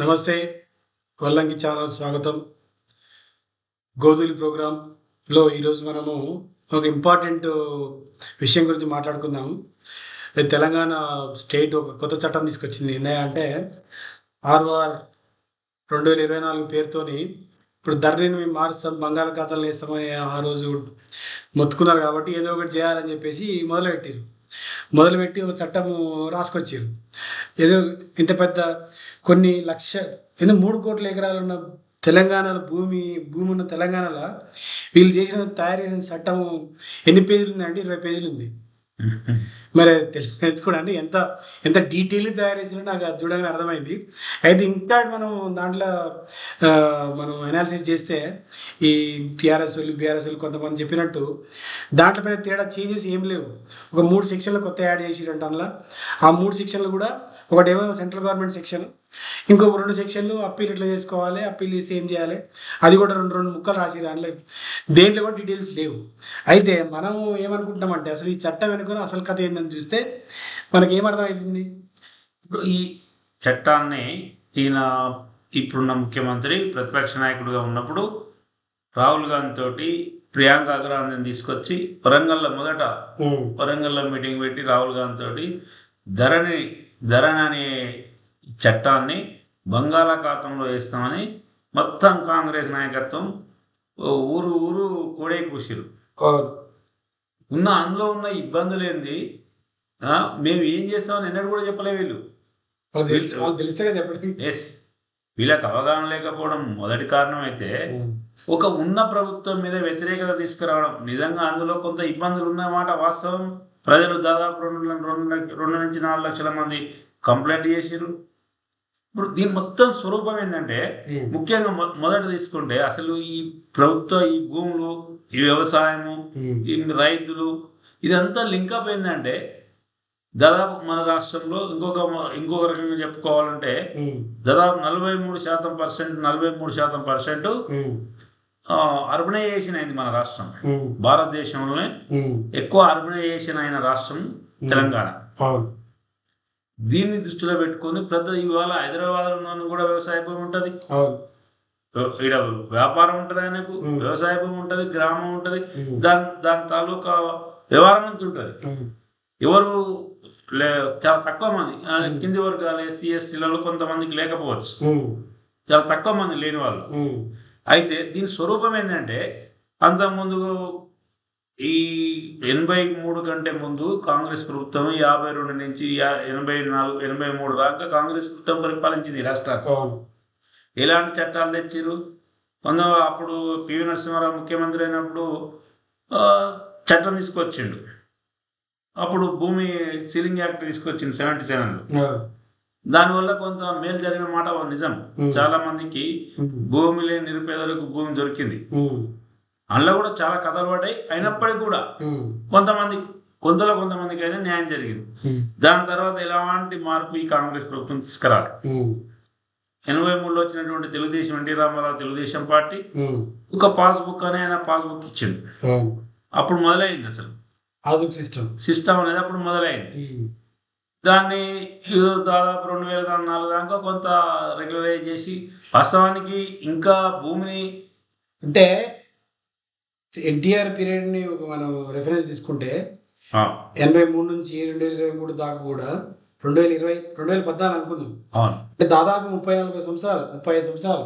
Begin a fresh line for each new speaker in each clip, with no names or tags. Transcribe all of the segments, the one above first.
నమస్తే కొల్లంగి ఛానల్ స్వాగతం. గోధులి ప్రోగ్రాంలో ఈరోజు మనము ఒక ఇంపార్టెంట్ విషయం గురించి మాట్లాడుకుందాం. తెలంగాణ స్టేట్ ఒక కొత్త చట్టం తీసుకొచ్చింది. ఏంటంటే అంటే ఆర్ఓఆర్ రెండు వేల ఇరవై నాలుగు పేరుతోని ఇప్పుడు ధరని మేము మారుస్తాం బంగాళాఖాతాలు వేస్తామని ఆ రోజు మొత్తుకున్నారు కాబట్టి ఏదో ఒకటి చేయాలని చెప్పేసి మొదలుపెట్టారు. మొదలుపెట్టి ఒక చట్టము రాసుకొచ్చారు. ఏదో ఇంత పెద్ద కొన్ని లక్ష ఏదో మూడు కోట్ల ఎకరాలు ఉన్న తెలంగాణలో భూమి భూమి ఉన్న తెలంగాణలో వీళ్ళు చేసిన తయారు చేసిన చట్టము ఎన్ని పేజీలు ఉందంటే ఇరవై పేజీలు ఉంది. మరి తెలుసుకోవడానికి ఎంత ఎంత డీటెయిల్ తయారు చేసినా నాకు అది చూడగానే అర్థమైంది. అయితే ఇంకా మనం దాంట్లో మనం అనాలిసిస్ చేస్తే ఈ టీఆర్ఎస్ వాళ్ళు బీఆర్ఎస్ వాళ్ళు కొంతమంది చెప్పినట్టు దాంట్లో పెద్ద తేడా చేంజెస్ ఏం లేవు. ఒక మూడు సెక్షన్లు కొత్త యాడ్ చేసిరంట అందులో ఆ మూడు సెక్షన్లు కూడా ఒకటేమో సెంట్రల్ గవర్నమెంట్ సెక్షన్ ఇంకో రెండు సెక్షన్లు అప్పీల్ ఎట్లా చేసుకోవాలి అప్పీల్ చేస్తే ఏం చేయాలి? అది కూడా రెండు రెండు ముక్కలు రాసి దాంట్లో దేంట్లో కూడా డీటెయిల్స్ లేవు. అయితే మనం ఏమనుకుంటామంటే అసలు ఈ చట్టం వెనుకొని అసలు కథ ఏందని చూస్తే మనకి ఏమర్థమవుతుంది
ఇప్పుడు ఈ చట్టాన్ని ఈయన ఇప్పుడున్న ముఖ్యమంత్రి ప్రతిపక్ష నాయకుడిగా ఉన్నప్పుడు రాహుల్ గాంధీ తోటి ప్రియాంక అగ్రవాల్ని తీసుకొచ్చి వరంగల్లో మొదట వరంగల్లో మీటింగ్ పెట్టి రాహుల్ గాంధీ తోటి ధరని ధరని అనే చట్టాన్ని బంగాళాఖాతంలో వేస్తామని మొత్తం కాంగ్రెస్ నాయకత్వం ఊరు ఊరు కోడే కూసిరు. ఉన్న అందులో ఉన్న ఇబ్బందులు ఏంది? మేము ఏం చేస్తామని ఎన్నడూ కూడా చెప్పలే వీళ్ళు.
వాళ్ళు తెలిసి- వాళ్ళు తెలిస్తే చెప్పండి.
ఎస్ వీళ్ళకి అవగాహన లేకపోవడం మొదటి కారణం అయితే ఒక ఉన్న ప్రభుత్వం మీద వ్యతిరేకత తీసుకురావడం. నిజంగా అందులో కొంత ఇబ్బందులు ఉన్నమాట వాస్తవం? ప్రజలు దాదాపు రెండు రెండు రెండు నుంచి నాలుగు లక్షల మంది కంప్లైంట్ చేసిరు ఇప్పుడు దీని మొత్తం స్వరూపం ఏంటంటే ముఖ్యంగా మొదట తీసుకుంటే అసలు ఈ ప్రభుత్వ ఈ భూములు ఈ వ్యవసాయము ఈ రైతులు ఇదంతా లింకప్ ఏంటంటే దాదాపు మన రాష్ట్రంలో ఇంకొక ఇంకొక రకంగా చెప్పుకోవాలంటే దాదాపు నలభై మూడు శాతం పర్సెంట్ నలభై మూడు శాతం పర్సెంట్ అర్బనైజేషన్ అయింది మన రాష్ట్రం. భారతదేశంలోనే ఎక్కువ అర్బనైజేషన్ అయిన రాష్ట్రం తెలంగాణ. దీన్ని దృష్టిలో పెట్టుకొని ప్రతి ఇవాళ హైదరాబాద్లో కూడా వ్యవసాయ భూమి ఉంటుంది. ఇక్కడ వ్యాపారం ఉంటుంది ఆయనకు. వ్యవసాయ భూమి ఉంటుంది గ్రామం ఉంటుంది. దాని దాని తాలూకా వ్యవహారం అంతా ఉంటుంది? ఎవరు లే చాలా తక్కువ మంది. కింది వర్గాలు ఎస్సీ ఎస్టీలలో కొంతమందికి లేకపోవచ్చు. చాలా తక్కువ మంది లేని వాళ్ళు. అయితే దీని స్వరూపం ఏంటంటే అంతకుముందు ఈ ఎనభై మూడు కంటే ముందు కాంగ్రెస్ ప్రభుత్వం యాభై రెండు నుంచి ఎనభై నాలుగు ఎనభై మూడు దాకా కాంగ్రెస్ ప్రభుత్వం పరిపాలించింది రాష్ట్రాన్ని.
అవును.
ఎలాంటి చట్టాలు తెచ్చిర్రు? కొంత అప్పుడు పివి నరసింహారావు ముఖ్యమంత్రి అయినప్పుడు చట్టం తీసుకొచ్చిండు. అప్పుడు భూమి సీలింగ్ యాక్ట్ తీసుకొచ్చింది సెవెంటీ సెవెన్లో. దానివల్ల కొంత మేలు జరిగిన మాట నిజం. చాలా మందికి భూమి లేని నిరుపేదలకు భూమి దొరికింది. అందులో కూడా చాలా కథలు పడ్డాయి. అయినప్పటికీ కూడా కొంతమంది కొంతలో కొంతమందికి అయితే న్యాయం జరిగింది. దాని తర్వాత ఎలాంటి మార్పు ఈ కాంగ్రెస్ ప్రభుత్వం తీసుకురాలి? ఎనభై మూడులో వచ్చినటువంటి Telugu Desam N T Rama Rao Telugu Desam party ఒక పాస్బుక్ అని ఆయన పాస్బుక్ ఇచ్చిండు. అప్పుడు మొదలైంది అసలు.
సిస్టమ్.
సిస్టమ్ అనేది అప్పుడు మొదలైంది. దాన్ని దాదాపు రెండు వేల నాలుగు దాకా కొంత రెగ్యులరైజ్ చేసి వాస్తవానికి ఇంకా భూమిని
అంటే ఎన్టీఆర్ పీరియడ్ని ఒక మనం రెఫరెన్స్ తీసుకుంటే ఎనభై మూడు నుంచి రెండు వేల ఇరవై మూడు దాకా కూడా రెండు వేల ఇరవై రెండు వేల పద్నాలుగు అనుకుందాం.
అవును.
అంటే దాదాపు ముప్పై నలభై సంవత్సరాలు ముప్పై ఐదు సంవత్సరాలు.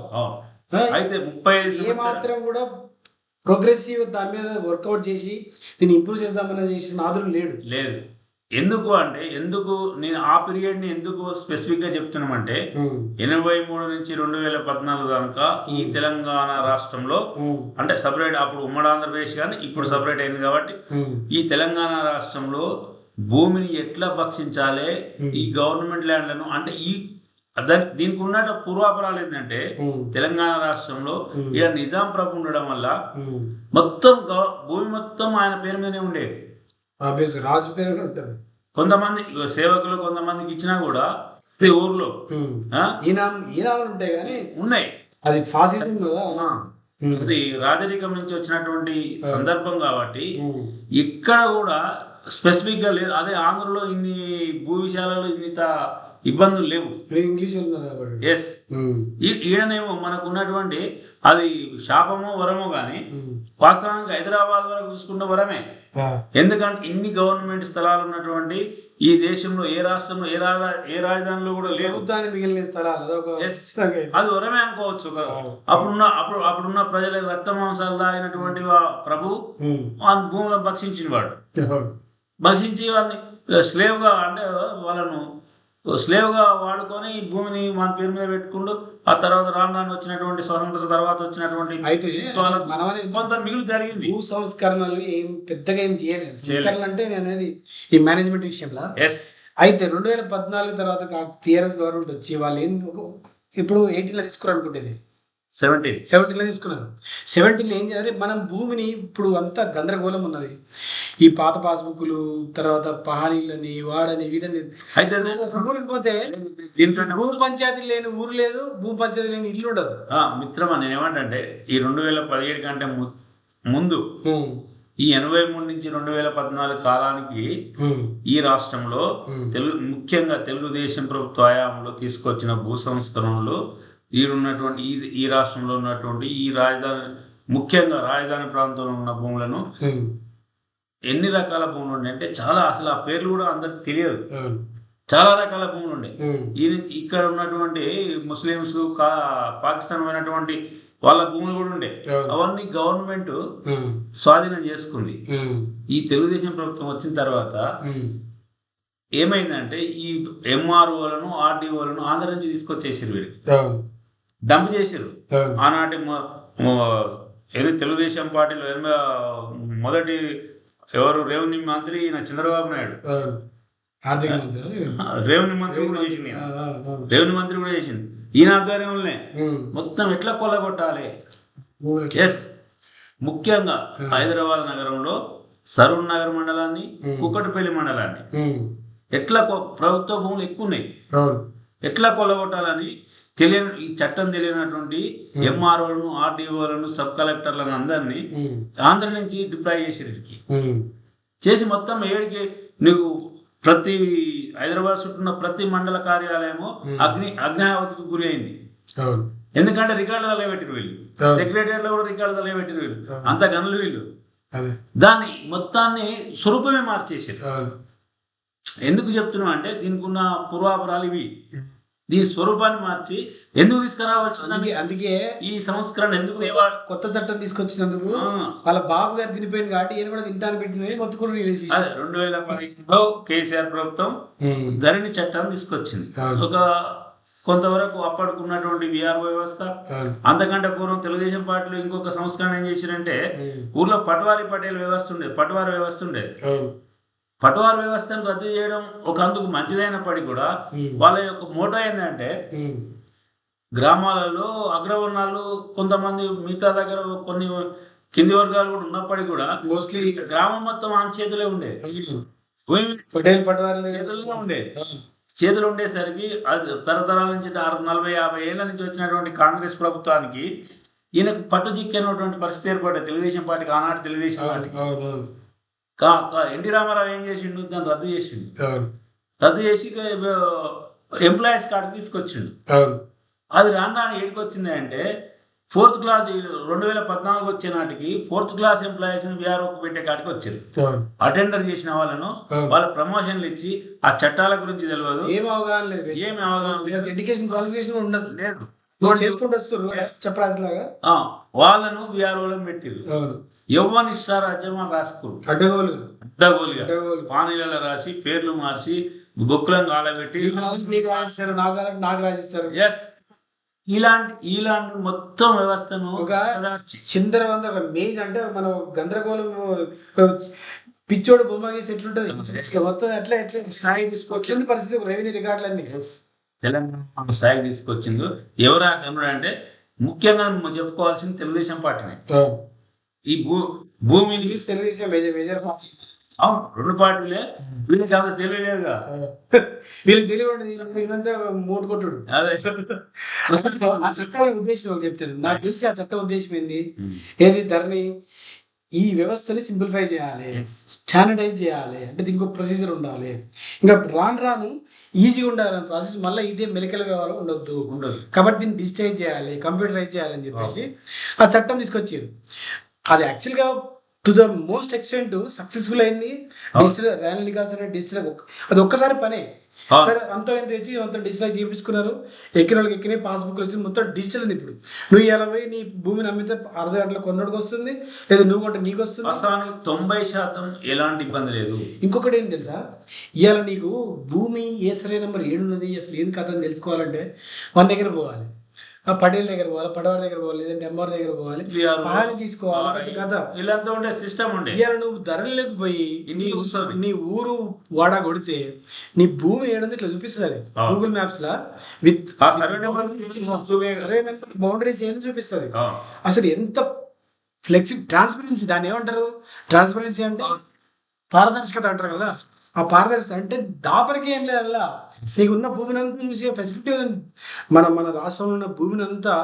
అయితే ముప్పై
ఏ మాత్రం కూడా ప్రోగ్రెసివ్ దాని మీద వర్కౌట్ చేసి దీన్ని ఇంప్రూవ్ చేద్దామని చేసిన నాదులు లేడు.
లేదు. ఎందుకు అంటే ఎందుకు నేను ఆ పీరియడ్ని ఎందుకు స్పెసిఫిక్గా చెప్తున్నామంటే ఎనభై మూడు నుంచి రెండు వేల పద్నాలుగు దాకా ఈ. తెలంగాణ రాష్ట్రంలో అంటే సపరేట్ అప్పుడు ఉమ్మడి ఆంధ్రప్రదేశ్ కానీ ఇప్పుడు సపరేట్ అయింది కాబట్టి ఈ తెలంగాణ రాష్ట్రంలో భూమిని ఎట్లా భక్షించాలి. ఈ గవర్నమెంట్ ల్యాండ్లను అంటే ఈ దాని దీనికి ఉన్న పూర్వాపరాలు ఏంటంటే తెలంగాణ రాష్ట్రంలో. ఇక నిజాం ప్రభు ఉండడం వల్ల మొత్తం భూమి మొత్తం ఆయన పేరు మీదనే ఉండేది
రాజు పేరు
కొంతమంది సేవకులు కొంతమందికి ఇచ్చినా కూడా ఊర్లో
ఉంటాయి కానీ
ఉన్నాయి.
అది ఫాసిలిటీ కదా.
అది రాజరికం నుంచి వచ్చినటువంటి సందర్భం కాబట్టి ఇక్కడ కూడా స్పెసిఫిక్గా లేదు. అదే ఆంధ్రలో ఇన్ని భూ విశాలలో ఇన్ని త- ఇబ్బందులు లేవు.
ఇంగ్లీష్
ఎస్ ఈడనేమో మనకు ఉన్నటువంటి అది శాపమో వరమో కానీ వాస్తవానికి హైదరాబాద్ వరకు చూసుకుంటే వరమే. ఎందుకంటే ఇన్ని గవర్నమెంట్ స్థలాలు ఉన్నటువంటి ఈ దేశంలో ఏ రాష్ట్రంలో ఏ రాజా ఏ రాజధానిలో కూడా లేవు.
ప్రభుత్వానికి మిగిలిన స్థలాలు.
అది వరమే అనుకోవచ్చు అప్పుడున్న అప్పుడు అప్పుడున్న ప్రజల రక్త మాంసాలు తాగినటువంటి వా- ప్రభు. ఆ భూములను భక్షించిన వాడు భక్షించి వాళ్ళని స్లేవ్గా అంటే వాళ్ళను స్లేవ్గా వాడుకొని ఈ భూమిని మన పేరు మీద పెట్టుకుంటూ ఆ తర్వాత రాను వచ్చినటువంటి స్వతంత్ర తర్వాత వచ్చినటువంటి
అయితే
కొంత మిగులు జరిగింది.
భూ సంస్కరణలు ఏం పెద్దగా ఏం చేయలేదు. సంస్కరణలు అంటే నేను అనేది ఈ మేనేజ్మెంట్ విషయంలో.
ఎస్
అయితే రెండు వేల పద్నాలుగు తర్వాత టీఆర్ఎస్ గవర్నమెంట్ వచ్చి వాళ్ళు ఏం ఇప్పుడు ఎయిటీన్లో తీసుకురానుకుంటేది.
సెవెంటీన్
సెవెంటీన్లో తీసుకున్నారు. సెవెంటీన్లో ఏం చేయాలి? మనం భూమిని ఇప్పుడు అంతా గందరగోళం ఉన్నది. ఈ పాత పాస్బుక్లు తర్వాత పహానీలని వాడని వీడని.
అయితే
ఊరికి పోతే
దీంట్లో
భూ పంచాయతీ లేని ఊరు లేదు భూ పంచాయతీ లేని ఇల్లు ఉండదు.
ఆ, మిత్రమా నేను ఏమంటే ఈ రెండు వేల పదిహేడు కంటే ముందు ఈ ఎనభై మూడు నుంచి రెండు వేల పద్నాలుగు కాలానికి ఈ రాష్ట్రంలో తెలుగు ముఖ్యంగా తెలుగుదేశం ప్రభుత్వ హయాంలో తీసుకొచ్చిన భూ సంస్కరణలు ఈ ఉన్నటువంటి ఈ ఈ రాష్ట్రంలో ఉన్నటువంటి ఈ రాజధాని ముఖ్యంగా రాజధాని ప్రాంతంలో ఉన్న భూములను ఎన్ని రకాల భూములు ఉన్నాయి అంటే చాలా అసలు ఆ పేర్లు కూడా అందరికి తెలియదు. చాలా రకాల భూములు నుంచి ఇక్కడ ఉన్నటువంటి ముస్లిమ్స్ కా పాకిస్తాన్ పోయినటువంటి వాళ్ళ భూములు కూడా ఉండే. అవన్నీ గవర్నమెంట్ స్వాధీనం చేసుకుంది. ఈ తెలుగుదేశం ప్రభుత్వం వచ్చిన తర్వాత ఏమైందంటే ఈ ఎంఆర్ఓలను ఆర్డీఓలను ఆంధ్ర నుంచి తీసుకొచ్చేసారు వీడికి డంప్ చేసారు. ఆనాటి ఏది తెలుగుదేశం పార్టీలో మొదటి ఎవరు రెవెన్యూ మంత్రి ఈయన చంద్రబాబు నాయుడు.
ఆర్థిక మంత్రి
రెవెన్యూ మంత్రి కూడా చేసింది. రెవెన్యూ మంత్రి కూడా చేసింది ఈయన ఆధ్వర్యంలోనే మొత్తం ఎట్లా కొల్లగొట్టాలి? ఎస్. ముఖ్యంగా హైదరాబాద్ నగరంలో సరూర్ నగర్ మండలాన్ని కుక్కటిపల్లి మండలాన్ని ఎట్లా ప్రభుత్వ భూములు ఎక్కువ ఉన్నాయి ఎట్లా కొల్లగొట్టాలని తెలియని ఈ చట్టం తెలియనటువంటి ఎంఆర్ఓలను ఆర్డీఓలను సబ్ కలెక్టర్లను అందరినీ ఆంధ్ర నుంచి డిప్లాయ్ ఇక్కడికి చేసి మొత్తం ఏడికి నీకు ప్రతి హైదరాబాద్ చుట్టూ ఉన్న ప్రతి మండల కార్యాలయము అగ్ని అగ్నిహావతికి గురి అయింది. ఎందుకంటే రికార్డు తలగబెట్టిరు వీళ్ళు. సెక్రటరియట్లో కూడా రికార్డు తలగబెట్టిరు వీళ్ళు. అంత గనులు వీళ్ళు. దాన్ని మొత్తాన్ని స్వరూపమే మార్చేసారు ఎందుకు చెప్తున్నాం అంటే దీనికి ఉన్న పూర్వాపరాలు ఇవి దీని స్వరూపాన్ని మార్చి ఎందుకు తీసుకురావచ్చు
అందుకే
ఈ సంస్కరణ ఎందుకు
కొత్త చట్టం తీసుకొచ్చినందుకు వాళ్ళ బాబు గారు తినిపోయింది కాబట్టి ఈయన కూడా తింటాను పెట్టింది మొత్తం కూడా రిలీజ్
అదే రెండు వేల పదిహేనులో కేసీఆర్ ప్రభుత్వం ధరణి చట్టాన్ని తీసుకొచ్చింది. ఒక కొంతవరకు అప్పటికి ఉన్నటువంటి విఆర్ వ్యవస్థ అంతకంటే పూర్వం తెలుగుదేశం పార్టీలో ఇంకొక సంస్కరణ ఏం చేశారంటే ఊర్లో పట్వారీ పటేల్ వ్యవస్థ ఉండేది పట్వారీ వ్యవస్థ ఉండేది పట్వారీ వ్యవస్థను రద్దు చేయడం ఒక అందుకు మంచిదైనప్పటికీ కూడా వాళ్ళ యొక్క మోటో ఏంటంటే గ్రామాలలో అగ్రవర్ణాలు కొంతమంది మిగతా దగ్గర కొన్ని కింది వర్గాలు కూడా ఉన్నప్పటికీ కూడా
మోస్ట్లీ
గ్రామం మొత్తం ఆమె చేతిలో ఉండేది
పటేల్ పటవారి
చేతుల్లో ఉండేది చేతులు ఉండేసరికి అది తరతరాల నుంచి ఆరు నలభై యాభై ఏళ్ళ నుంచి వచ్చినటువంటి కాంగ్రెస్ ప్రభుత్వానికి ఈయనకు పట్టు చిక్కినటువంటి పరిస్థితి ఏర్పడ్డది. తెలుగుదేశం పార్టీకి ఆనాటి తెలుగుదేశం పార్టీకి. కా- కా- ఎన్టీ రామారావు ఏం చేసిండు? దాన్ని రద్దు చేసిండు. రద్దు చేసి ఎంప్లాయీస్ కార్డు తీసుకొచ్చిండు. అది రాను రాను ఏడికి వచ్చింది అంటే ఫోర్త్ క్లాస్ రెండు వేల పద్నాలుగు వచ్చే నాటికి ఫోర్త్ క్లాస్ ఎంప్లాయీస్ విఆర్ఓకి పెట్టే కాడికి వచ్చారు. అటెండర్ చేసిన వాళ్ళను వాళ్ళ ప్రమోషన్లు ఇచ్చి ఆ చట్టాల గురించి తెలియదు
ఏం అవగాహన లేదు
ఏమి అవగాహన లేదు.
ఎడ్యుకేషన్ క్వాలిఫికేషన్ ఉండదు.
లేదు.
చేసుకుంటూ వస్తారు చెప్పడానికి
వాళ్ళను విఆర్ఓలను పెట్టిరు యవ్వని ఇష్టారాజ్యం అని రాసుకురు
అడ్డగోలు
అడ్డగోలుగా.
అడ్డగోలు
పానీలలో రాసి పేర్లు మార్చి బొక్కులను కాలబెట్టి
కావాలంటే నాకు రాసిస్తారు
ఎస్ ఇలాంటి ఇలాంటి మొత్తం వ్యవస్థను
ఒక-. చిందర వందర మేజ్ అంటే మనం గందరగోళం పిచ్చోడు బొమ్మ గీసి ఎట్లుంటది? ఇట్లా మొత్తం ఎట్లా ఎట్లా
స్థాయి తీసుకొచ్చింది.
పరిస్థితి? రెవెన్యూ రికార్డులన్నీ
తెలంగాణ స్థాయికి తీసుకొచ్చిందో. ఎవరా కనుడు అంటే? ముఖ్యంగా చెప్పుకోవాల్సింది తెలుగుదేశం పార్టీనే. ఈ భూ
English Telugu Desam major major party.
అవును రెండు పార్టీలే. వీళ్ళకి అంత తెలియలేదుగా
వీళ్ళకి తెలివి ఉండదు ఇదంతా మూడు కొట్టుడు.
అదే.
ఆ చట్టం ఉద్దేశం ఒకటి చెప్తాను నాకు తెలిసి ఆ చట్టం ఉద్దేశం ఏంది? ఏది ధరని ఈ వ్యవస్థని సింప్లిఫై చేయాలి. స్టాండర్డైజ్ చేయాలి. అంటే దీనికి ఒక ప్రొసీజర్ ఉండాలి. ఇంకా రాను రాను ఈజీగా ఉండాలని ప్రాసెస్ మళ్ళీ ఇదే మెలికల వ్యవహారం ఉండొద్దు.
ఉండదు.
కాబట్టి దీన్ని డిజిటైజ్ చేయాలి కంప్యూటరైజ్ చేయాలని చెప్పేసి ఆ చట్టం తీసుకొచ్చారు. అది యాక్చువల్గా to the most extent successful అయింది. డిజిటల్ ర్యాన్ లికార్స్ అనే డిజిటల్ అది ఒక్కసారి పనే. సరే అంత ఎంత తెచ్చి మొత్తం డిజిటల్ చేయించుకున్నారు ఎక్కిన వాళ్ళకి ఎక్కినాయి పాస్బుక్ వచ్చింది మొత్తం డిజిటల్ ఉంది ఇప్పుడు. నువ్వు ఇలా పోయి నీ భూమిని అమ్మితే అర్ధ గంటలో కొన్నోడికి వస్తుంది లేదా నువ్వు కొంటే నీకు వస్తుంది.
వాస్తవానికి తొంభై శాతం ఎలాంటి ఇబ్బంది లేదు.
ఇంకొకటి ఏం తెలుసా? ఇవాళ నీకు భూమి ఏ సరైన నెంబర్ ఏడున్నది అసలు ఏం కథ అని తెలుసుకోవాలంటే మన దగ్గర పోవాలి. పటేల్ దగ్గర పోవాలి పడవారి దగ్గర పోవాలి లేదంటే ఎంఆర్ దగ్గర పోవాలి. పాలు తీసుకోవాలి ప్రతి కథ.
వీళ్ళంతా ఉండే సిస్టమ్ ఉండే.
ఇవాళ నువ్వు ధరలోకి పోయి నీ. నీ ఊరు వాడ కొడితే నీ భూమి ఏడుంది ఇట్లా చూపిస్తుంది. గూగుల్ మ్యాప్స్ లా విత్ బౌండరీస్ ఏంది చూపిస్తుంది? అసలు ఎంత ఫ్లెక్సి ట్రాన్స్పరెన్సీ దాన్ని ఏమంటారు? ట్రాన్స్పరెన్సీ అంటే పారదర్శకత అంటారు కదా. ఆ పారదర్శకత అంటే దాపరికి ఏం లేదు అలా నీకు ఉన్న భూమిని అంతా చూసే ఫెసిలిటీ ఉంది. మన మన రాష్ట్రంలో ఉన్న భూమిని అంతా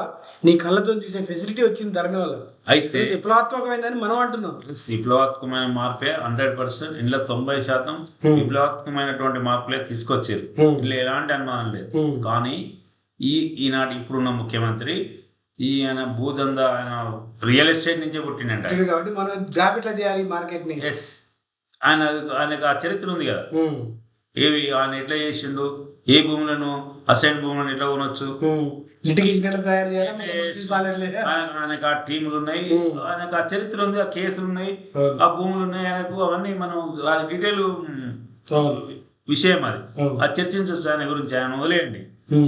నీ కళ్ళతో చూసే ఫెసిలిటీ వచ్చింది ధరణి వల్ల.
అయితే
విప్లవాత్మకమైందని మనం అంటున్నాం.
విప్లవాత్మకమైన మార్పే. హండ్రెడ్ పర్సెంట్ ఇందులో తొంభై శాతం. విప్లవాత్మకమైనటువంటి మార్పులే తీసుకొచ్చారు. ఇందులో ఎలాంటి అనుమానం లేదు. కానీ ఈ ఈనాటి ఇప్పుడున్న ముఖ్యమంత్రి ఈయన భూదంద ఆయన రియల్ ఎస్టేట్ నుంచే పుట్టినంట
కాబట్టి మనం ఇట్లా చేయాలి మార్కెట్ని
ఎస్ ఆయన ఆయనకు ఆ చరిత్ర ఉంది కదా. ఏవి ఆయన ఎట్లా చేసిండు ఏ భూములను అసైన్ భూములను ఎట్లా కొనొచ్చు ఆయనకు ఆ టీములు ఉన్నాయి. ఆయనకు ఆ చరిత్ర ఉంది ఆ కేసులు ఉన్నాయి. ఆ భూములు ఉన్నాయి ఆయనకు అవన్నీ మనం ఆ డీటెయిల్. విషయం అది. అది చర్చించవచ్చు ఆయన గురించి ఆయన వదిలేయండి.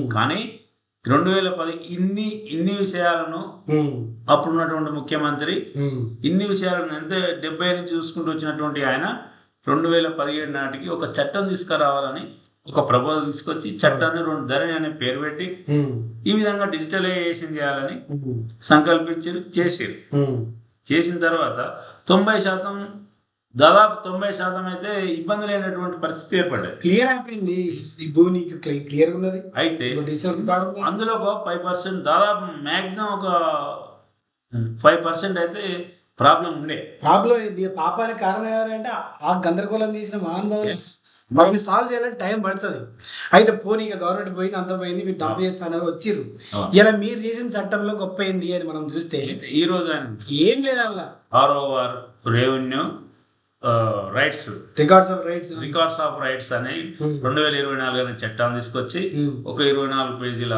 కానీ రెండు వేల పది ఇన్ని ఇన్ని విషయాలను. అప్పుడున్నటువంటి ముఖ్యమంత్రి. ఇన్ని విషయాలను ఎంత డెబ్బై నుంచి చూసుకుంటూ వచ్చినటువంటి ఆయన రెండు వేల పదిహేడు నాటికి ఒక చట్టం తీసుకురావాలని ఒక ప్రపోజల్ తీసుకొచ్చి చట్టాన్ని రెండు ధరణి అనే పేరు పెట్టి. ఈ విధంగా డిజిటలైజేషన్ చేయాలని. సంకల్పించారు చేసారు. చేసిన తర్వాత తొంభై శాతం దాదాపు తొంభై శాతం అయితే ఇబ్బంది లేనటువంటి పరిస్థితి ఏర్పడ్డాయి
క్లియర్ అయిపోయింది భూమి క్లియర్ ఉన్నది
అయితే. అందులో ఒక ఫైవ్ పర్సెంట్ దాదాపు మ్యాక్సిమం ఒక ఫైవ్ పర్సెంట్ అయితే ప్రాబ్లం ఉండే.
ప్రాబ్లం ఏంది? పాపానికి కారణం ఎవరంటే ఆ గందరగోళం చేసిన మహానుభావులు. వాటిని సాల్వ్ చేయాలంటే టైం పడుతుంది. అయితే పోనీ ఇక గవర్నమెంట్ పోయింది అంత పోయింది మీరు డబ్బు చేస్తాను వచ్చిర్రు. ఇలా మీరు చేసిన చట్టంలో గొప్ప ఏంది అని మనం చూస్తే
ఈ రోజు ఆయన
ఏం లేదు అలా
ROR revenue rights
records of rights
records of rights అని రెండు వేల ఇరవై నాలుగు అనే చట్టాన్ని తీసుకొచ్చి ఒక ఇరవై నాలుగు పేజీల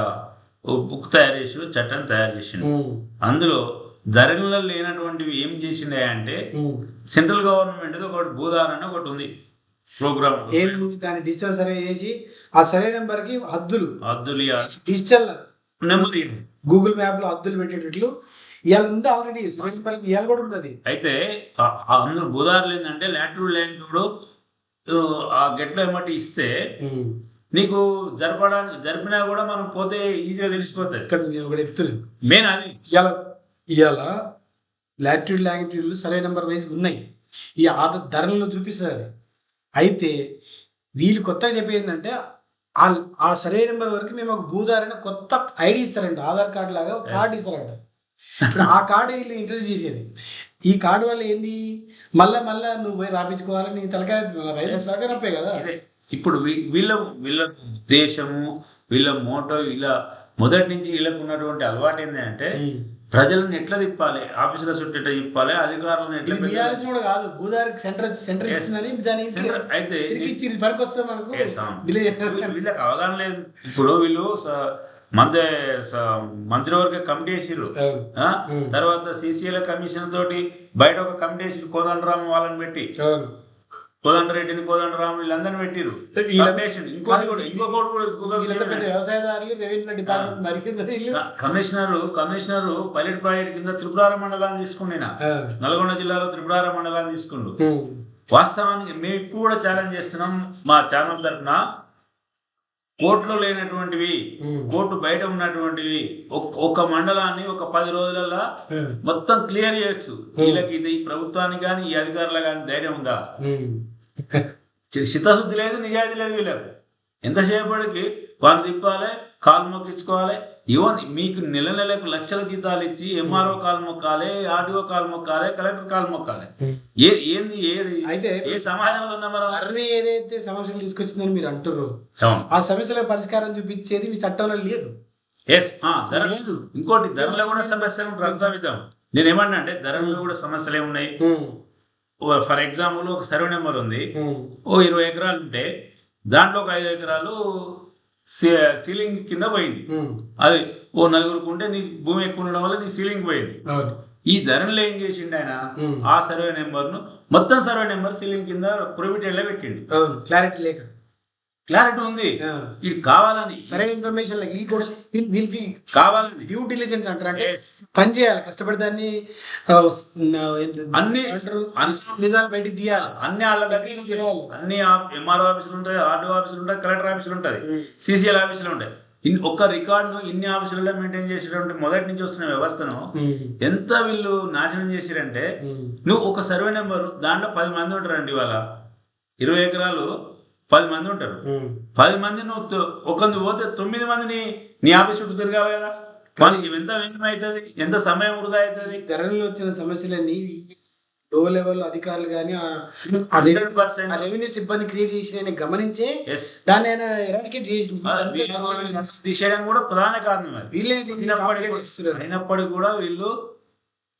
బుక్ తయారు చేసి చట్టం తయారు చేసిండు. అందులో ధరలలో లేనటువంటివి ఏం చేసిండే అంటే సెంట్రల్ గవర్నమెంట్ ఒకటి భూదాన్ అని ఒకటి ఉంది. ప్రోగ్రామ్
దాన్ని డిజిటల్ సర్వే చేసి ఆ సర్వే నెంబర్కి హద్దులు
అద్దులియా
డిజిటల్
నెమ్మది
గూగుల్ మ్యాప్లో హద్దులు పెట్టేటట్లు ఇవాళ ఉంది ఆల్రెడీ ఇవాళ కూడా ఉన్నది.
అయితే అందులో భూదారులు ఏంటంటే లాటరల్ ల్యాండ్ ఆ గెట్లో ఏమట్టి ఇస్తే నీకు జరపడానికి జరిపినా కూడా మనం పోతే ఈజీగా తెలిసిపోతుంది
ఇక్కడ నేను ఒకటి చెప్తున్నాను
మెయిన్ అది.
ఇవాళ లాటిట్యూడ్ లాంగిట్యూడ్లు సరైన నెంబర్ వైజ్ ఉన్నాయి. ఈ ఆధ ధరలను చూపిస్తుంది. అది అయితే వీళ్ళు కొత్తగా చెప్పేది ఏంటంటే ఆ ఆ సరైన నెంబర్ వరకు మేము ఒక భూదారైన కొత్త ఐడి ఇస్తారంట. ఆధార్ కార్డు లాగా ఒక కార్డు ఇస్తారంట. ఇప్పుడు ఆ కార్డు వీళ్ళు ఇంట్రడ్యూస్ చేసేది. ఈ కార్డు వల్ల ఏంది? మళ్ళా మళ్ళా నువ్వు పోయి రాపించుకోవాలి? నీ తలకాయ. తలకాయ నొప్పే కదా.
ఇప్పుడు వీళ్ళ వీళ్ళ ఉద్దేశము వీళ్ళ మోటో వీళ్ళ మొదటి నుంచి వీళ్ళకు ఉన్నటువంటి అలవాటు ఏంటంటే ప్రజలను ఎట్లా తిప్పాలి? ఆఫీసుల చుట్టూ ఎట్లా తిప్పాలి? అధికారులను ఎట్లా?
ఆలోచన కూడా కాదు. భూదారికి సెంటర్ సెంటర్. ఇచ్చిందని దాని
సెంటర్ అయితే
తిరిగి ఇచ్చి ఇది పనికి వస్తే మనకు.
వీళ్ళకి అవగాహన లేదు. ఇప్పుడు వీళ్ళు మంత్రి మంత్రివర్గ కమిటీ వేసిర్రు. తర్వాత సిసిఎల్ కమిషన్ తోటి బయట ఒక కమిటీ వేసి కోదండరామ్ వాళ్ళని పెట్టి. కోదండరెడ్డిని కోదండరామ్ వీళ్ళందరిని పెట్టిరు ఇంకోటి కూడా ఇంకొకటి కూడా
వ్యవసాయదారులు revenue department
commissioner commissioner pilot project కింద త్రిపురార మండలాన్ని తీసుకుండిన
ఆ.
నల్గొండ జిల్లాలో త్రిపురార మండలాన్ని తీసుకుండు. వాస్తవానికి మేము ఇప్పుడు కూడా ఛాలెంజ్ చేస్తున్నాం మా ఛానల్ తరఫున కోర్టులో లేనటువంటివి. కోర్టు బయట ఉన్నటువంటివి ఒక్- ఒక మండలాన్ని ఒక పది రోజులలో. మొత్తం క్లియర్ చేయొచ్చు. వీళ్ళకి ఇది ఈ ప్రభుత్వానికి కానీ ఈ అధికారులకు కానీ ధైర్యం ఉందా? చిత్తశుద్ధి లేదు నిజాయితీ లేదు వీళ్ళకు. ఎంతసేపటికి వాడిని తిప్పాలి కాలు మొక్కించుకోవాలి? ఈవెన్ మీకు నెల నెలకు లక్షల జీతాలు ఇచ్చి ఎంఆర్ఓ కాలు మొక్కాలి ఆర్డీఓ కాలు మొక్కాలి కలెక్టర్ కాలు మొక్కాలి. ఏ ఏంది ఏ
అయితే
ఏ సమాజంలో ఉన్నా మనం?
సర్వే ఏదైతే సమస్యలు తీసుకొచ్చిందని మీరు అంటుర్రు
అవును.
ఆ సమస్యల పరిష్కారం చూపించేది మీ చట్టంలో లేదు.
ఎస్ ధర
లేదు.
ఇంకోటి ధరలో కూడా సమస్యలు ప్రస్తావిద్దాం నేను ఏమన్నా అంటే ధరలో కూడా సమస్యలు ఏమున్నాయి ఫర్ ఎగ్జాంపుల్ ఒక సర్వే నెంబర్ ఉంది. ఓ ఇరవై ఎకరాలు ఉంటే దాంట్లో ఒక ఐదు ఎకరాలు సీలింగ్ కింద పోయింది. అది ఓ నలుగురికి ఉంటే నీ భూమి ఎక్కువ ఉండడం వల్ల నీ సీలింగ్ పోయింది. ఈ ధరలో ఏం చేసిండు ఆయన? ఆ సర్వే నెంబర్ను మొత్తం సర్వే నెంబర్ సీలింగ్ కింద ప్రొహిబిటెడ్లో పెట్టిండు.
అవును. క్లారిటీ లేక.
క్లారిటీ ఉంది. ఇది కావాలని
సరైన ఇన్ఫర్మేషన్ ఈ కూడా
కావాలని.
డ్యూ డిలిజెన్స్ అంటారు అంటే. పని చేయాలి కష్టపడి దాన్ని
అన్ని
నిజాలు బయటికి తీయాలి.
అన్ని వాళ్ళ దగ్గర. అన్ని ఎంఆర్ఓ ఆఫీసులు ఉంటాయి ఆర్డీఓ ఆఫీసులు ఉంటాయి కలెక్టర్ ఆఫీసులు ఉంటాయి సిసిఎల్ ఆఫీసులు ఉంటాయి. ఇన్ ఒక్క రికార్డును ఇన్ని ఆఫీసులలో మెయింటైన్ చేసేటువంటి మొదటి నుంచి వస్తున్న వ్యవస్థను ఎంత వీళ్ళు నాశనం చేసిరంటే నువ్వు ఒక సర్వే నెంబర్ దాంట్లో పది మంది ఉంటారండి ఇవాళ. ఇరవై ఎకరాలు పది మంది ఉంటారు. పది మంది నువ్వు ఒకరిని పోతే తొమ్మిది మందిని నీ ఆఫీస్ చుట్టూ తిరగాలి కదా. వాళ్ళకి ఎంత వ్యయం అవుతుంది? ఎంత సమయం వృధా అవుతుంది?
ధరలో వచ్చిన సమస్యలన్నీ లో లెవెల్ అధికారులు కానీ రెవెన్యూ సిబ్బంది క్రియేట్ చేసిన గమనించే
ఎస్
దాన్ని ఆయన ఎరాడికేట్ చేసి
తీసేయడం కూడా ప్రధాన కారణం. అయినప్పటికీ కూడా వీళ్ళు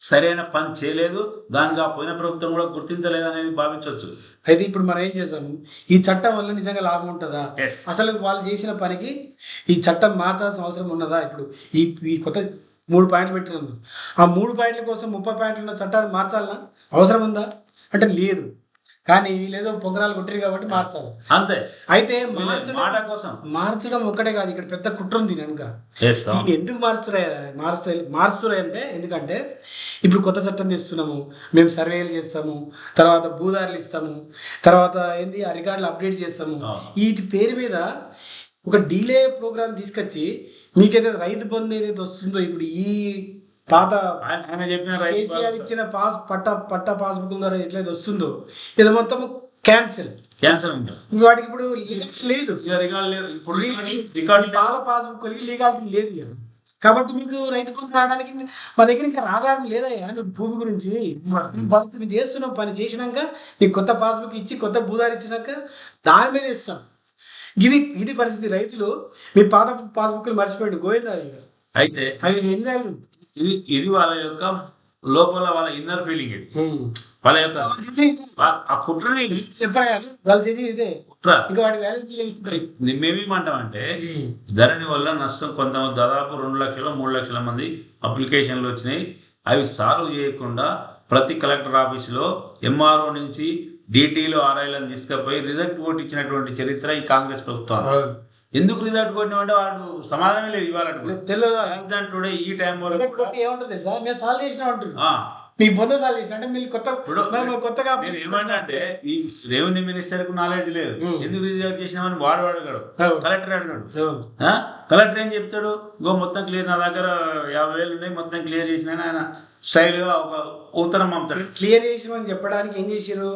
సరైన పని చేయలేదు దానికి ఆ పోయిన ప్రభుత్వం కూడా గుర్తించలేదు అనేది భావించవచ్చు.
అయితే ఇప్పుడు మనం ఏం చేసాము ఈ చట్టం వల్ల నిజంగా లాభం ఉంటుందా? అసలు వాళ్ళు చేసిన పనికి ఈ చట్టం మార్చాల్సిన అవసరం ఉన్నదా ఇప్పుడు? ఈ ఈ కొత్త మూడు పాయింట్లు పెట్టినాము ఆ మూడు పాయింట్ల కోసం ముప్పై పాయింట్లు ఉన్న చట్టాన్ని మార్చాలనా? అవసరం ఉందా? అంటే లేదు. కానీ వీళ్ళేదో పొంగరాలు కొట్టిరు కాబట్టి మార్చాలి.
అంతే.
అయితే
మాట కోసం.
మార్చడం ఒక్కటే కాదు ఇక్కడ పెద్ద కుట్ర ఉంది కనుక. దీన్ని ఎందుకు మారుస్తున్నాయి మారుస్తాయి మారుస్తున్నాయి అంటే ఎందుకంటే ఇప్పుడు కొత్త చట్టం తెస్తున్నాము మేము సర్వేలు చేస్తాము తర్వాత భూదారులు ఇస్తాము తర్వాత ఏంది ఆ రికార్డులు అప్డేట్ చేస్తాము. వీటి పేరు మీద ఒక డీలే ప్రోగ్రామ్ తీసుకొచ్చి మీకైతే రైతు బంధు ఏదైతే వస్తుందో ఇప్పుడు ఈ పాత
ఆయన చెప్పిన
కేసీఆర్ ఇచ్చిన పాస్ పట్ట పట్ట పాస్బుక్ ద్వారా ఎట్లయితే వస్తుందో ఇది మొత్తం క్యాన్సిల్
క్యాన్సర్ ఉంటుంది
వాటికి ఇప్పుడు లేదు.
ఇప్పుడు
పాత పాస్బుక్ లీగాలిటీ లేదు. కాబట్టి మీకు రైతు బంధు రావడానికి మా దగ్గర ఇంకా ఆధారం లేదయ్యా. నువ్వు భూమి గురించి భర్త నువ్వు చేస్తున్నావు పని చేసినాక నీకు కొత్త పాస్బుక్ ఇచ్చి కొత్త భూదారు ఇచ్చినాక దాని మీద ఇస్తాం ఇది ఇది పరిస్థితి. రైతులు మీ పాత పాస్బుక్లు మర్చిపోయింది గోవిందా ఇక.
అయితే
అవి ఎన్ని
ఇది ఇది వాళ్ళ యొక్క లోపల వాళ్ళ ఇన్నర్ ఫీలింగ్ ఇది. వాళ్ళ యొక్క ఆ- కుట్రని మేమేమంటామంటే ధరణి వల్ల నష్టం కొంత దాదాపు రెండు లక్షల మూడు లక్షల మంది అప్లికేషన్లు వచ్చినాయి. అవి సాల్వ్ చేయకుండా ప్రతి కలెక్టర్ ఆఫీసులో ఎంఆర్ఓ నుంచి డిటీలో ఆర్ఐలను తీసుకుపోయి రిజల్ట్ ఓట్ ఇచ్చినటువంటి చరిత్ర ఈ కాంగ్రెస్ ప్రభుత్వం ఎందుకు రిజల్ట్ కొట్టినామంటే వాడు సమాధానమే లేదు ఇవాళ
తెలియదు
టుడే ఈ టైం వరకు కూడా,
ఏమంటుంది తెలుసా? మేము సాల్వ్ చేసినా మీ బొంద సాల్వ్ చేసిన అంటే మీరు కొత్త మేము కొత్తగా
ఏమన్నా అంటే ఈ రెవెన్యూ మినిస్టర్కు నాలెడ్జ్ లేదు. ఎందుకు రిజల్ట్ చేసినామని వాడు అడగాడు. కలెక్టర్ అడగాడు? కలెక్టర్ ఏం చెప్తాడు? గో మొత్తం క్లియర్ నా దగ్గర యాభై వేలు ఉన్నాయి మొత్తం క్లియర్ చేసిన ఆయన స్టైల్గా ఒక ఉత్తరం పంపుతాడు.
క్లియర్ చేసిమని చెప్పడానికి ఏం చేసారు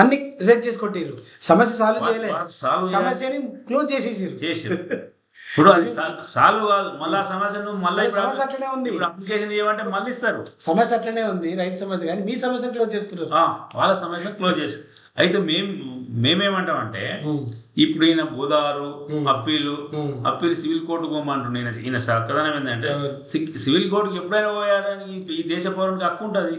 అన్ని రిజెక్ట్ చేసి కొట్టిరు సమస్య సాల్వ్ చేయలే.
సాల్వ్
సమస్యని క్లోజ్ చేసేసారు
చేసారు ఇప్పుడు అది సాల్వ్ కాదు. మళ్ళీ సమస్య నువ్వు మళ్ళీ
సమస్య అట్లనే ఉంది.
ఇప్పుడు అప్లికేషన్ చేయమంటే మళ్ళీ ఇస్తారు.
సమస్య అట్లనే ఉంది. రైతు సమస్య. కానీ మీ సమస్య క్లోజ్ చేసుకుంటారు.
వాళ్ళ సమస్య క్లోజ్ చేసి. అయితే మేము మేమేమంటామంటే ఇప్పుడు ఈయన బుధారు
ఉమ్.
అప్పీలు అప్పీలు సివిల్ కోర్టుకు పోమంటుండే. ఈయన చక్కదనం ఏంటంటే సివిల్ కోర్టుకి ఎప్పుడైనా పోయారని ఈ- దేశ పౌరునికి హక్కు ఉంటుంది.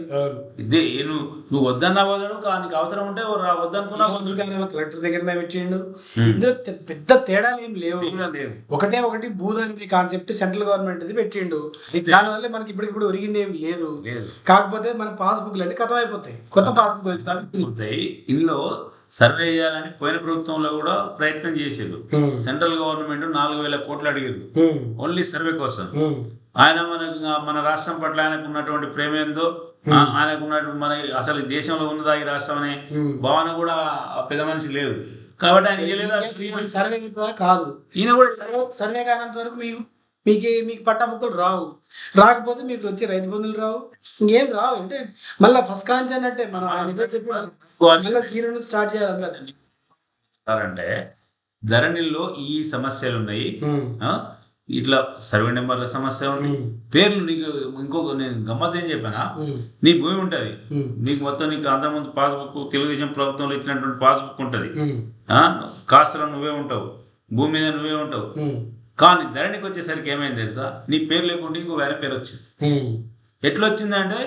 ఇదే నువ్వు నువ్వు వద్దన్నా పోదాడు నీకు అవసరం ఉంటే వద్దనుకున్నా
కలెక్టర్ దగ్గర పెట్టిండు. ఇందులో పెద్ద తేడాలు ఏం లేవు.
లేదు
ఒకటే ఒకటి భూదానికి కాన్సెప్ట్ సెంట్రల్ గవర్నమెంట్ ఇది పెట్టిండు. దానివల్ల మనకి ఇప్పటికిప్పుడు ఒరిగింది ఏం లేదు.
లేదు.
కాకపోతే మన పాస్బుక్లు అన్ని కథం అయిపోతాయి. కొత్త పాస్బుక్
అవుతాయి ఇందులో సర్వే చేయాలని పోయిన ప్రభుత్వంలో కూడా ప్రయత్నం చేసారు సెంట్రల్ గవర్నమెంట్ నాలుగు వేల కోట్లు అడిగారు ఓన్లీ సర్వే కోసం. ఆయన మనకు మన రాష్ట్రం పట్ల ఆయనకు ఉన్నటువంటి ప్రేమ ఏందో ఆయనకు ఉన్నటువంటి మన అసలు ఈ దేశంలో ఉన్నదా ఈ రాష్ట్రం అనే భావన కూడా పెద్ద మనిషి లేదు. కాబట్టి ఆయన.
సర్వే? కాదు.
ఈయన కూడా
సర్వే సర్వే కానంత వరకు మీకు మీకు మీకు పట్టాబుక్కులు రావు. రాకపోతే మీకు వచ్చే రైతు బంధువులు రావు. ఇంకేం రావు అంటే మళ్ళీ ఫస్ట్ కాంచి అన్నట్టే మనం ఆయన జీరో స్టార్ట్ చేయాలి
అంటే ధరణిలో ఈ సమస్యలు ఉన్నాయి? ఇట్లా సర్వే నెంబర్ల సమస్య ఉంది. పేర్లు నీకు ఇంకొక నేను గమ్మత్ ఏం చెప్పానా నీ భూమి ఉంటుంది. నీకు మొత్తం నీకు అంతకుముందు పాస్బుక్ తెలుగుదేశం ప్రభుత్వంలో ఇచ్చినటువంటి పాస్బుక్ ఉంటుంది.
ఉమ్,
కాస్తులో నువ్వే ఉంటావు. భూమి మీద నువ్వే ఉంటావు. కానీ ధరణికి వచ్చేసరికి ఏమైంది తెలుసా? నీ పేరు లేకుంటే ఇంకో వేరే పేరు వచ్చింది. ఎట్లా వచ్చిందంటే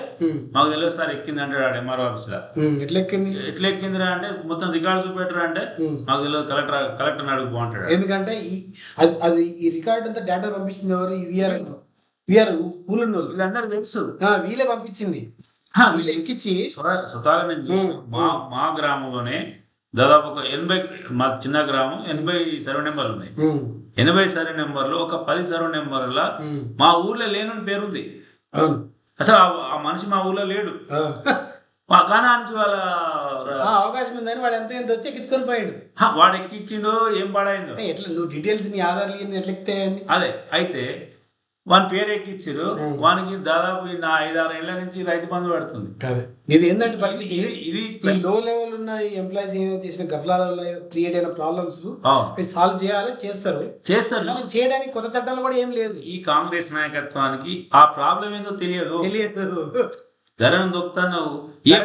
మాకు తెలియదు సార్ ఎక్కింది అంటాడు ఆడ ఎంఆర్ఓ ఆఫీస్లో
ఉమ్, ఎట్లా ఎక్కింది
ఎట్లా ఎక్కిందిరా అంటే మొత్తం రికార్డు చూపెట్టరా అంటే. మాకు తెలియదు కలెక్టర్ కలెక్టర్ని అడుగు అంటాడు
ఎందుకంటే అది అది ఈ రికార్డ్ అంతా డేటా పంపించింది ఎవరు? విఆర్ విఆర్ వాళ్ళు
వీళ్ళందరూ తెలుసు.
వీళ్ళే పంపించింది. వీళ్ళు ఎక్కించి
స్వ- స్వతహాగా నేను మా మా గ్రామంలోనే దాదాపు ఒక ఎనభై మా చిన్న గ్రామం ఎనభై సర్వే నెంబర్లు ఉన్నాయి. ఎనభై సర్వే నెంబర్లు ఒక పది సర్వే నెంబర్ల మా ఊర్లో లేనని పేరుంది. అసలు ఆ- మనిషి మా ఊర్లో లేడు. మా కానానికి వాళ్ళ
అవకాశం ఉందని వాడు ఎంత ఎంత వచ్చి ఎక్కించుకొని పోయాడు.
వాడు ఎక్కిచ్చిండో ఏం పాడైందో.
ఎట్లా నువ్వు డీటెయిల్స్ నీ ఆధార్ ఎట్లా ఎక్కితే
అదే అయితే వాని పేరు ఎక్కిచ్చారు. వానికి దాదాపు నా ఐదారు ఏళ్ళ నుంచి రైతు బంధు పడుతుంది.
ఇది ఏంటంటే పరిస్థితి?
ఇది
లో లెవెల్ ఉన్న ఈ ఎంప్లాయీస్ ఏమైనా చేసిన గఫలాల క్రియేట్ అయిన ప్రాబ్లమ్స్. సాల్వ్ చేయాలి చేస్తారు.
చేస్తారు.
చేయడానికి కొత్త చట్టాలు కూడా ఏం లేదు.
ఈ కాంగ్రెస్ నాయకత్వానికి ఆ ప్రాబ్లం ఏందో తెలియదు.
తెలియదు.
ధరను దొక్కుతున్నావు ఏ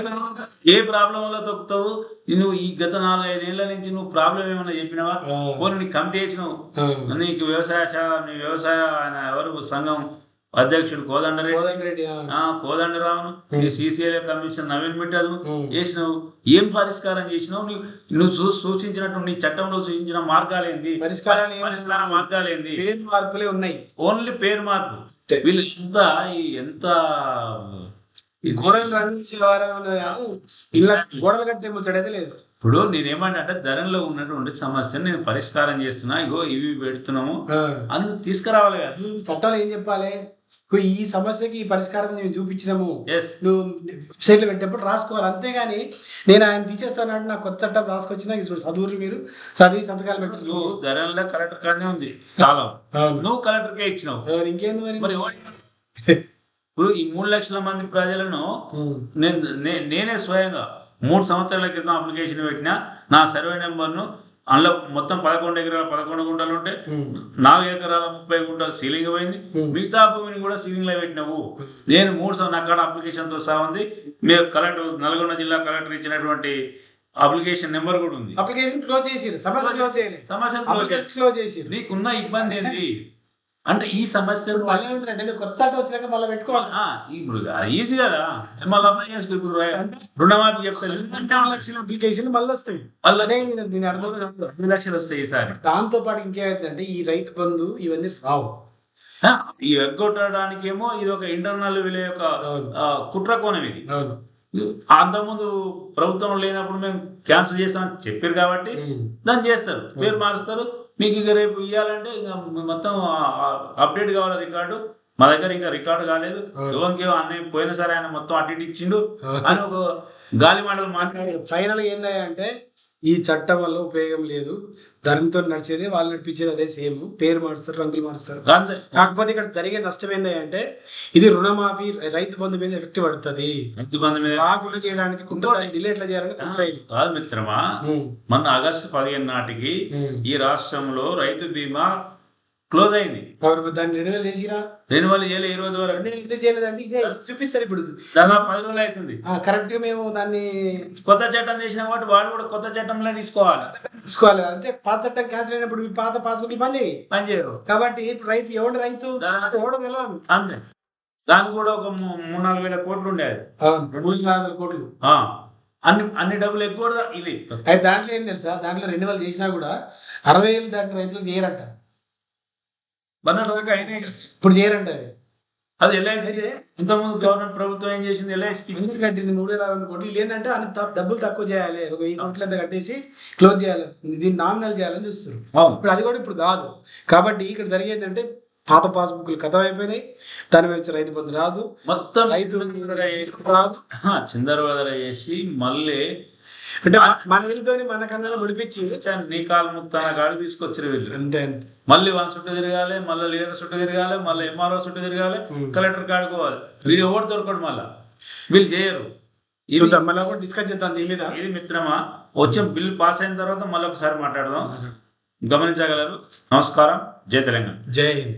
ఏ ప్రాబ్లం వల్ల దొక్కుతావు నువ్వు ఈ గత నాలుగైదేళ్ళ నుంచి నువ్వు ప్రాబ్లం ఏమైనా చెప్పినావా? పోనీ నీకు కమిటీ వేసినావు. నీకు వ్యవసాయ నీ వ్యవసాయ ఆయన ఎవరు? సంఘం అధ్యక్షుడు కోదండరెడ్డి.
కోదండ రెడ్డి ఆ.
ఆ కోదండరావును. నీ సీసీఎల్ కమిషన్ నవీన్ మిట్టదు. చేసినావు. ఏం పరిష్కారం చేసినావు? నువ్వు నువ్వు చూ- సూచించినట్టు నీ చట్టంలో సూచించిన మార్గాలేంది
పరిష్కారాలు ఏం
పరిష్కార
లేవు.
మార్గాలేంది
పేరు మార్పులే ఉన్నాయి.
ఓన్లీ పేరు మార్పు. వీళ్ళు ఎంత ఈ ఎంత
ఈ గోడలు రండించే వారు ఇలా గోడలు కట్టే ముచ్చడైతే లేదు.
ఇప్పుడు నేనేమంటే అంటే ధరలో ఉన్నటువంటి సమస్యను నేను పరిష్కారం చేస్తున్నా ఇగో ఇవి పెడుతున్నాము. అని నువ్వు తీసుకురావాలి కదా.
చట్టాలు ఏం చెప్పాలి? ఈ సమస్యకి ఈ పరిష్కారం మేము చూపించినాము. నువ్వు వెబ్సైట్లో పెట్టేప్పుడు రాసుకోవాలి. అంతేగాని నేను ఆయన తీసేస్తానంటే నాకు కొత్త చట్టం రాసుకొచ్చినా చదువురు మీరు. చదివి సంతకాలు పెట్టరు.
నువ్వు ధరలో కలెక్టర్ కానే ఉంది. కాలం. నువ్వు కలెక్టర్కే ఇచ్చినావు.
ఇంకేంది మరి?
ఇప్పుడు ఈ మూడు లక్షల మంది ప్రజలను. నేను నేనే స్వయంగా మూడు సంవత్సరాల క్రితం అప్లికేషన్ పెట్టినా నా సర్వే నెంబర్ను అందులో మొత్తం పదకొండు ఎకరాల పదకొండు గుంటలు ఉంటే. నాలుగు ఎకరాల ముప్పై గుంటలు సీలింగ్ పోయింది. మిగతా భూమిని కూడా సీలింగ్లో పెట్టినావు. నేను మూడు సంవత్సరం నా కాడ అప్లికేషన్తో సహా ఉంది. మీరు కలెక్టర్ నల్గొండ జిల్లా కలెక్టర్ ఇచ్చినటువంటి అప్లికేషన్ నెంబర్ కూడా ఉంది.
అప్లికేషన్ క్లోజ్ చేసిరు సమస్య క్లోజ్ చేయలేదు.
సమస్య చేసి-
క్లోజ్ చేసిరు
నీకున్న ఇబ్బంది ఏంది? అంటే ఈ సమస్యలు
నువ్వు కొత్త చట్టం వచ్చినాక మళ్ళీ పెట్టుకోవాలి.
ఇప్పుడు ఈజీ కదా. మళ్ళీ అప్లై చేసుకో ఇప్పుడు రుణమాఫీ చెప్తాను
రెండు లక్షల అప్లికేషన్ మళ్ళీ వస్తాయి.
మళ్ళీ
నేను- నేను అర్థం.
ఐదు లక్షలు వస్తాయి ఈసారి.
దాంతో పాటు ఇంకేమైందంటే ఈ రైతు బంధు ఇవన్నీ రావు.
ఈ ఎగ్గొట్టడానికి ఏమో ఇది ఒక ఇంటర్నల్ వీళ్ళ యొక్క కుట్ర కోణం ఇది. అంతకుముందు ప్రభుత్వం లేనప్పుడు మేము క్యాన్సిల్ చేస్తామని చెప్పారు కాబట్టి. దాన్ని చేస్తారు. పేరు మారుస్తారు. మీకు ఇక రేపు ఇవ్వాలంటే ఇక మొత్తం అప్డేట్ కావాలి రికార్డు మా దగ్గర ఇంకా రికార్డు కాలేదు. ఎవరికి అన్నీ పోయినసారి ఆయన మొత్తం అటు ఇటు ఇచ్చిండు. అని ఒక గాలి మాటలు మాట్లాడి
ఫైనల్ ఏంది అంటే ఈ చట్టం వల్ల ఉపయోగం లేదు. ధరణితో నడిచేది వాళ్ళు నడిపించేది అదే సేమ్. పేరు మారుస్తారు రంగులు మారుస్తారు కాకపోతే ఇక్కడ జరిగే నష్టం ఏంది అంటే ఇది రుణమాఫీ రైతు బంధు మీద ఎఫెక్ట్ పడుతుంది. రాకుండా చేయడానికి డిలే ఎట్లా చేయాలని కుట్ర
కాదు మిత్రమా? మొన్న ఆగస్టు పదిహేను నాటికి. ఈ రాష్ట్రంలో రైతు బీమా క్లోజ్ అయింది.
కాబట్టి దాన్ని రెన్యువల్ చేసిరా?
రెండు వేల ఏళ్ళ ఈ రోజు వరకు.
రెన్యువల్ ఎందుకు చేయలేదంటే ఇదే చూపిస్తారు ఇప్పుడు.
దాదాపు పది రోజులు అవుతుంది.
కరెక్ట్గా మేము దాన్ని
కొత్త చట్టం చేసిన కాబట్టి వాడు కూడా కొత్త చట్టంలో తీసుకోవాలి.
తీసుకోవాలి. అంటే పాత చట్టం క్యాన్సిల్ అయినప్పుడు పాత పాస్బుక్ పని చేయవు.
పని చేయరు
కాబట్టి ఇప్పుడు రైతు ఎవడు రైతు? ఎవడు వెళ్ళదు
అంతే. దానికి కూడా ఒక మూడు నాలుగు వేల కోట్లు ఉండేది.
రెండు వేల నాలుగు కోట్లు.
అన్ని అన్ని డబ్బులు ఎక్కువ ఇది
అయితే దాంట్లో ఏం తెలుసా? దాంట్లో రెన్యువల్ చేసినా కూడా అరవై ఏళ్ళు దాకా రైతులు చేయరంట.
బన్నర్ దాకా అయినాయి.
ఇప్పుడు చేయరంట అవి.
అది ఎల్ఐసి ఇంతకుముందు గవర్నమెంట్ ప్రభుత్వం ఏం చేసింది ఎల్ఐసి
కట్టింది మూడు వేల వందల కోట్లు ఏంటంటే త- డబ్బులు తక్కువ చేయాలి ఒక వెయ్యి కోట్లు అంతా కట్టేసి క్లోజ్ చేయాలి దీన్ని నామినల్ చేయాలని చూస్తారు ఇప్పుడు అది కూడా ఇప్పుడు కాదు కాబట్టి ఇక్కడ జరిగేది అంటే పాత పాస్బుక్లు కథం అయిపోయినాయి దాని మీద రైతు బంధు రాదు
మొత్తం
రైతు రాదు
చిందర చేసి మళ్ళీ
అంటే మన వీళ్ళతోని మన కన్నా ముడిపించి
చ- నీ కాలు ముత్తాన కాడు తీసుకొచ్చారు వీళ్ళు.
అంతే
మళ్ళీ వన్ చుట్టూ తిరగాలి మళ్ళీ లీడర్ చుట్టూ తిరగాలి మళ్ళీ ఎంఆర్ఓ చుట్టూ తిరగాలి. కలెక్టర్ కాడుకోవాలి వీళ్ళు ఎవరు దొరకడు మళ్ళా? వీళ్ళు చేయరు.
చూద్దాం మళ్ళీ కూడా డిస్కస్ చేద్దాం దీని మీద.
ఇది మిత్రమా? వచ్చే బిల్ పాస్ అయిన తర్వాత మళ్ళీ ఒకసారి మాట్లాడదాం. గమనించగలరు. నమస్కారం. జై తెలంగాణ.
జై హింద్.